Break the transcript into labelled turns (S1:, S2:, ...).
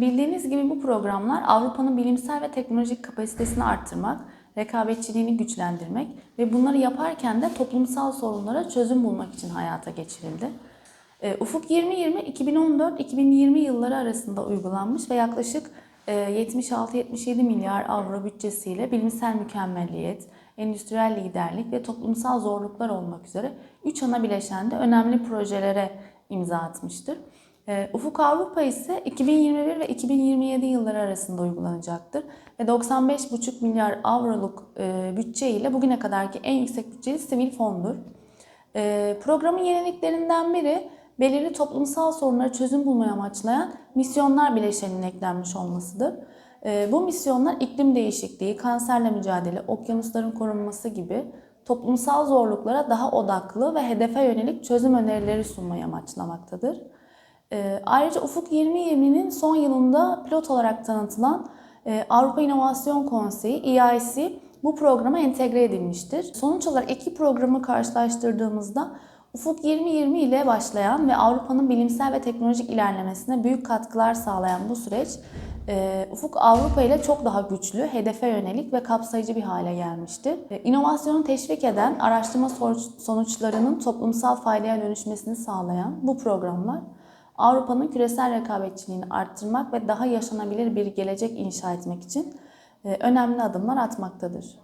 S1: Bildiğiniz gibi bu programlar Avrupa'nın bilimsel ve teknolojik kapasitesini arttırmak, rekabetçiliğini güçlendirmek ve bunları yaparken de toplumsal sorunlara çözüm bulmak için hayata geçirildi. E, Ufuk 2020 2014-2020 yılları arasında uygulanmış ve yaklaşık e, 76-77 milyar avro bütçesiyle bilimsel mükemmelliyet, endüstriyel liderlik ve toplumsal zorluklar olmak üzere 3 ana bileşende önemli projelere imza atmıştır. E, Ufuk Avrupa ise 2021 ve 2027 yılları arasında uygulanacaktır ve 95,5 milyar avroluk e, bütçe ile bugüne kadarki en yüksek bütçeli sivil fondur. E, Programın yeniliklerinden biri belirli toplumsal sorunlara çözüm bulmayı amaçlayan misyonlar bileşeninin eklenmiş olmasıdır. E, Bu misyonlar iklim değişikliği, kanserle mücadele, okyanusların korunması gibi toplumsal zorluklara daha odaklı ve hedefe yönelik çözüm önerileri sunmayı amaçlamaktadır. E, Ayrıca Ufuk 2020'nin son yılında pilot olarak tanıtılan e, Avrupa İnovasyon Konseyi EIC bu programa entegre edilmiştir. Sonuç olarak iki programı karşılaştırdığımızda Ufuk 2020 ile başlayan ve Avrupa'nın bilimsel ve teknolojik ilerlemesine büyük katkılar sağlayan bu süreç e, Ufuk Avrupa ile çok daha güçlü, hedefe yönelik ve kapsayıcı bir hale gelmiştir. E, İnovasyonu teşvik eden, araştırma sonuç- sonuçlarının toplumsal faydaya dönüşmesini sağlayan bu programlar Avrupa'nın küresel rekabetçiliğini arttırmak ve daha yaşanabilir bir gelecek inşa etmek için e, önemli adımlar atmaktadır.